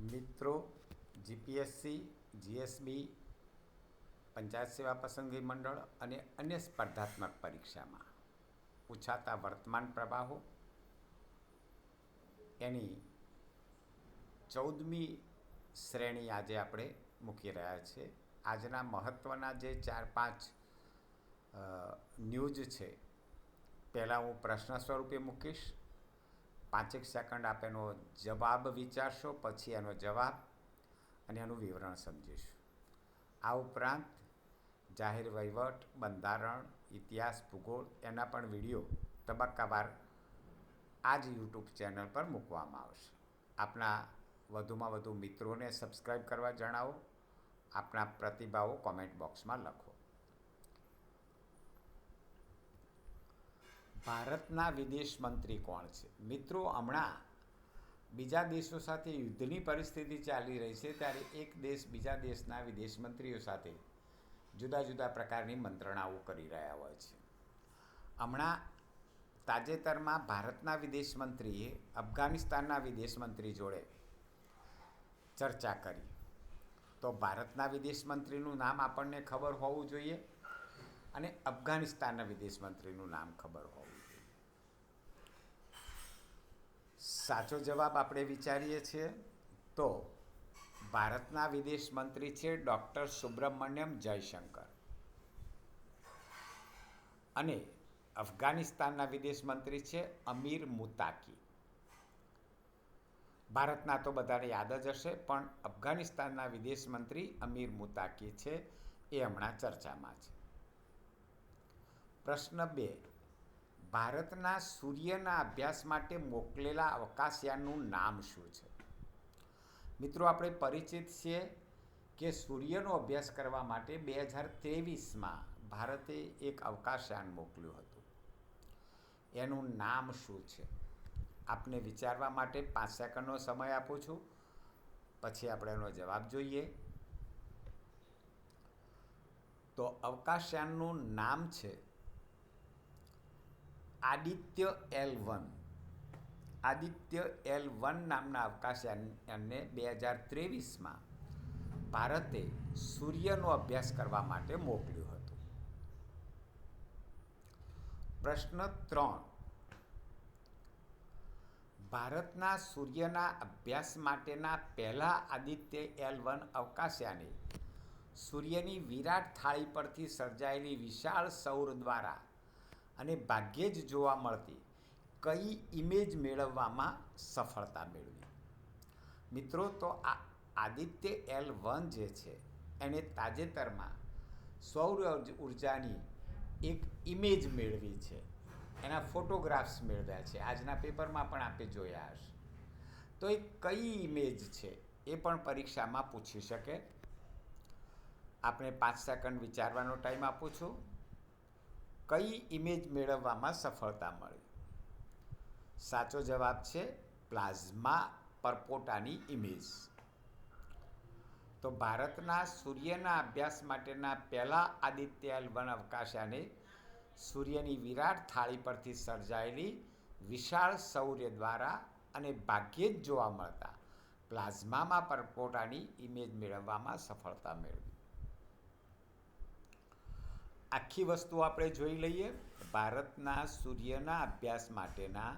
મિત્રો GPSC GSB panchayat સેવા પસંદગી મંડળ અને અન્ય સ્પર્ધાત્મક પરીક્ષામાં પૂછાતા વર્તમાન પ્રવાહો. એની ચૌદમી શ્રેણી આજે આપણે મૂકી રહ્યા છે. આજના મહત્ત્વના જે ચાર પાંચ ન્યૂઝ છે, પહેલાં હું પ્રશ્ન સ્વરૂપે મૂકીશ. પાંચેક સેકન્ડ આપ એનો જવાબ વિચારશો, પછી એનો જવાબ અને એનું વિવરણ સમજીશું. આ ઉપરાંત જાહેર વહીવટ, બંધારણ, ઇતિહાસ, ભૂગોળ એના પણ વીડિયો તબક્કાવાર આ જ યુટ્યુબ ચેનલ પર મૂકવામાં આવશે. આપના વધુમાં વધુ મિત્રોને સબસ્ક્રાઈબ કરવા જણાવો. આપના પ્રતિભાવો કોમેન્ટ બોક્સમાં લખો. ભારતના વિદેશ મંત્રી કોણ છે? મિત્રો, હમણાં બીજા દેશો સાથે યુદ્ધની પરિસ્થિતિ ચાલી રહી છે, ત્યારે એક દેશ બીજા દેશના વિદેશ મંત્રીઓ સાથે જુદા જુદા પ્રકારની મંત્રણાઓ કરી રહ્યા હોય છે. હમણાં તાજેતરમાં ભારતના વિદેશ મંત્રીએ અફઘાનિસ્તાનના વિદેશ મંત્રી જોડે ચર્ચા કરી. તો ભારતના વિદેશ મંત્રીનું નામ આપણને ખબર હોવું જોઈએ અને અફઘાનિસ્તાનના વિદેશ મંત્રીનું નામ ખબર હોવું જોઈએ સાચો જવાબ આપણે વિચારીએ છીએ તો ભારતના વિદેશ મંત્રી છે ડૉક્ટર સુબ્રમણ્યમ જયશંકર. અને અફઘાનિસ્તાનના વિદેશ મંત્રી છે અમીર મુતાકી. ભારતના તો બધાને યાદ જ હશે, પણ અફઘાનિસ્તાનના વિદેશ મંત્રી અમીર મુતાકી છે એ હમણાં ચર્ચામાં છે. પ્રશ્ન બે ભારતના સૂર્યના અભ્યાસ માટે મોકલેલા અવકાશયાનનું નામ શું છે? મિત્રો, આપણે પરિચિત છીએ કે સૂર્યનો અભ્યાસ કરવા માટે બે હજાર ત્રેવીસમાં ભારતે એક અવકાશયાન મોકલ્યું હતું. એનું નામ શું છે? આપને વિચારવા માટે પાંચ સેકન્ડનો સમય આપું છું. પછી આપણે એનો જવાબ જોઈએ. તો અવકાશયાનનું નામ છે Aditya L one. Aditya L one નામના અવકાશયાનને બે હજાર ત્રેવીસમાં ભારતે સૂર્યનો અભ્યાસ કરવા માટે મોકલ્યું હતું. પ્રશ્ન ત્રણ. ભારતના સૂર્યના અભ્યાસ માટેના પહેલા આદિત્ય એલ વન અવકાશયાને સૂર્યની વિરાટ થાળી પરથી સર્જાયેલી વિશાળ સૌર દ્વારા અને ભાગ્યે જ જોવા મળતી કઈ ઇમેજ મેળવવામાં સફળતા મેળવી. મિત્રો, તો આ આદિત્ય એલ વન જે છે એણે તાજેતરમાં સૌર ઉર્જાની એક ઇમેજ મેળવી છે. એના ફોટોગ્રાફ્સ મેળવ્યા છે. આજના પેપરમાં પણ આપે જોયા હશે. તો એ કઈ ઇમેજ છે એ પણ પરીક્ષામાં પૂછી શકે. આપણે પાંચ સેકન્ડ વિચારવાનો ટાઈમ આપું છું. કઈ ઇમેજ મેળવવામાં સફળતા મળી? સાચો જવાબ છે પ્લાઝમા પરપોટાની ઇમેજ તો ભારતના સૂર્યના અભ્યાસ માટેના પહેલા આદિત્ય વન અવકાશાને સૂર્યની વિરાટ થાળી પરથી સર્જાયેલી વિશાળ સૌર્ય દ્વારા અને ભાગ્યે જ જોવા મળતા પ્લાઝમામાં પરપોટાની ઇમેજ મેળવવામાં સફળતા મેળવી. આખી વસ્તુ આપણે જોઈ લઈએ. ભારતના સૂર્યના અભ્યાસ માટેના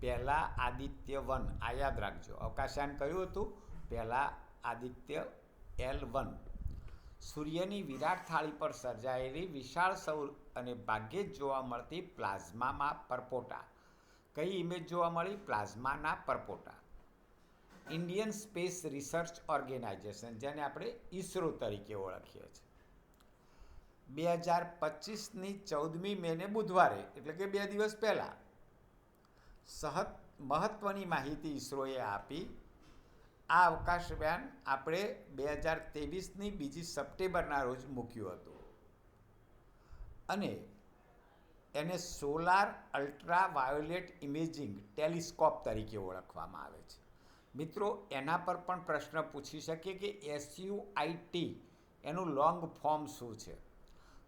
પહેલાં આદિત્ય વન, આ યાદ રાખજો. અવકાશયાન કયું હતું? પહેલાં આદિત્ય એલ વન. સૂર્યની વિરાટ થાળી પર સર્જાયેલી વિશાળ સૌર અને ભાગ્યે જ જોવા મળતી પ્લાઝમામાં પરપોટા. કઈ ઇમેજ જોવા મળી? પ્લાઝમાના પરપોટા. ઇન્ડિયન સ્પેસ રિસર્ચ ઓર્ગેનાઇઝેશન, જેને આપણે ઈસરો તરીકે ઓળખીએ છીએ. બે હજાર પચીસની ચૌદમી મેને બુધવારે, એટલે કે બે દિવસ પહેલાં, સહત મહત્ત્વની માહિતી ઈસરોએ આપી. આ અવકાશયાન આપણે બે હજાર ત્રેવીસની બીજી સપ્ટેમ્બરના રોજ મૂક્યું હતું. અને એને solar ultraviolet imaging telescope તરીકે ઓળખવામાં આવે છે. મિત્રો, એના પર પણ પ્રશ્ન પૂછી શકીએ કે એસયુઆઈટી એનું લોંગ ફોર્મ શું છે?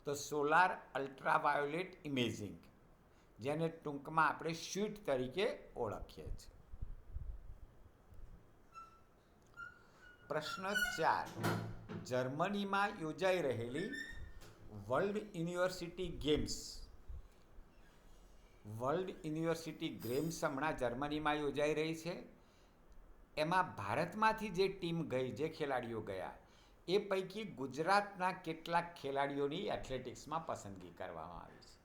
તો સોલાર અલ્ટ્રાવાયોલેટ ઇમેજિંગ જેને ટૂંકમાં આપણે સ્વીટ તરીકે ઓળખીએ છીએ. પ્રશ્ન ચાર. જર્મનીમાં યોજાઈ રહેલી world university games. World university games હમણાં જર્મનીમાં યોજાઈ રહી છે. એમાં ભારતમાંથી જે ટીમ ગઈ, જે ખેલાડીઓ ગયા એ પૈકી ગુજરાતના કેટલાક ખેલાડીઓની એથ્લેટિક્સમાં પસંદગી કરવામાં આવી છે.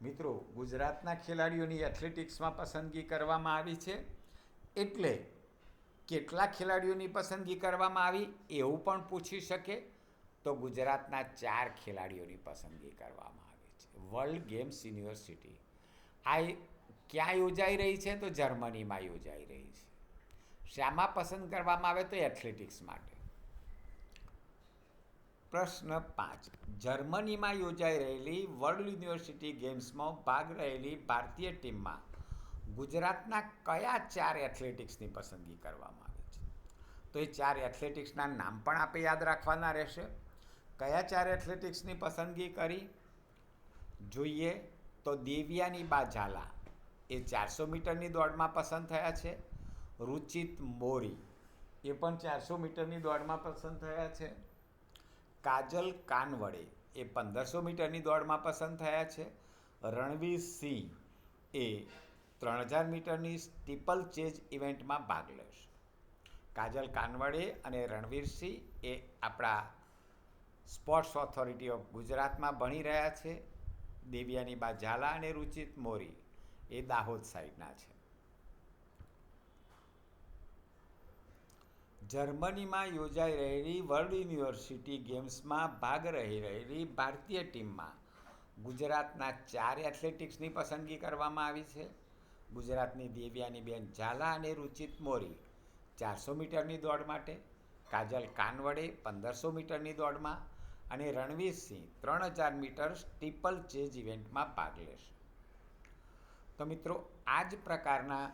મિત્રો, ગુજરાતના ખેલાડીઓની એથ્લેટિક્સમાં પસંદગી કરવામાં આવી છે એટલે કેટલા ખેલાડીઓની પસંદગી કરવામાં આવી એવું પણ પૂછી શકે તો ગુજરાતના ચાર ખેલાડીઓની પસંદગી કરવામાં આવી છે. વર્લ્ડ ગેમ્સ યુનિવર્સિટી આ ક્યાં યોજાઈ રહી છે તો જર્મનીમાં યોજાઈ રહી છે. શામાં પસંદ કરવામાં આવે તો એથ્લેટિક્સ માટે. પ્રશ્ન પાંચ. જર્મનીમાં યોજાઈ રહેલી વર્લ્ડ યુનિવર્સિટી ગેમ્સમાં ભાગ રહેલી ભારતીય ટીમમાં ગુજરાતના કયા ચાર એથ્લેટિક્સની પસંદગી કરવામાં આવી છે? તો એ ચાર એથ્લેટિક્સના નામ પણ આપણે યાદ રાખવાના રહેશે. કયા ચાર એથ્લેટિક્સની પસંદગી કરી? જોઈએ. તો દેવિયાની બા ઝાલા એ ચારસો મીટરની દોડમાં પસંદ થયા છે. રુચિત મોરી એ પણ ચારસો મીટરની દોડમાં પસંદ થયા છે. કાજલ કાનવડે એ પંદરસો મીટરની દોડમાં પસંદ થયા છે. રણવીર સિંહ એ ત્રણ હજાર મીટરની સ્ટીપલ ચેજ ઇવેન્ટમાં ભાગ લેશે. કાજલ કાનવડે અને રણવીર સિંહ એ આપણા સ્પોર્ટ્સ ઓથોરિટી ઓફ ગુજરાતમાં ભણી રહ્યા છે. દેવ્યાની બા ઝાલા અને રુચિત મોરી એ દાહોદ સાઈડના છે. જર્મનીમાં યોજાઈ રહેલી વર્લ્ડ યુનિવર્સિટી ગેમ્સમાં ભાગ રહી રહેલી ભારતીય ટીમમાં ગુજરાતના ચાર એથ્લેટિક્સની પસંદગી કરવામાં આવી છે. ગુજરાતની દેવ્યાની બેન ઝાલા અને રુચિત મોરી ચારસો મીટરની દોડ માટે, કાજલ કાનવડે પંદરસો મીટરની દોડમાં અને રણવીરસિંહ ત્રણ હજાર મીટર સ્ટીપલ ચેજ ઇવેન્ટમાં ભાગ લેશે. તો મિત્રો, આ જ પ્રકારના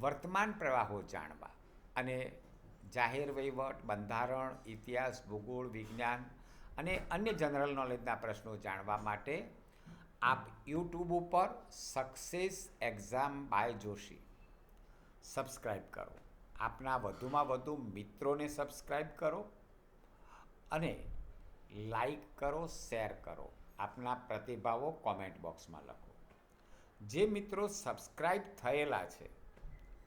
વર્તમાન પ્રવાહો જાણવા. અને જાહેર વહીવટ, બંધારણ, ઇતિહાસ, ભૂગોળ, વિજ્ઞાન અને અન્ય જનરલ નોલેજના પ્રશ્નો જાણવા માટે આપ યુટ્યુબ ઉપર success exam by Joshi subscribe કરો. આપના વધુમાં વધુ મિત્રોને સબસ્ક્રાઈબ કરો અને લાઈક કરો, શેર કરો. આપના પ્રતિભાવો કોમેન્ટ બોક્સમાં લખો. જે મિત્રો સબસ્ક્રાઈબ થયેલા છે,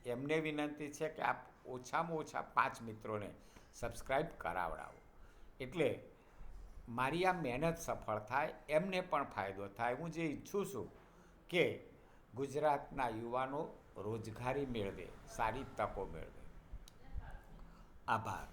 એમને વિનંતી છે કે આપ ઓછામાં ઓછા પાંચ મિત્રોને સબસ્ક્રાઈબ કરાવડાવો. એટલે મારી આ મહેનત સફળ થાય, એમને પણ ફાયદો થાય. હું જે ઈચ્છું છું કે ગુજરાતના યુવાનો રોજગારી મેળવે, સારી તકો મેળવે. આભાર.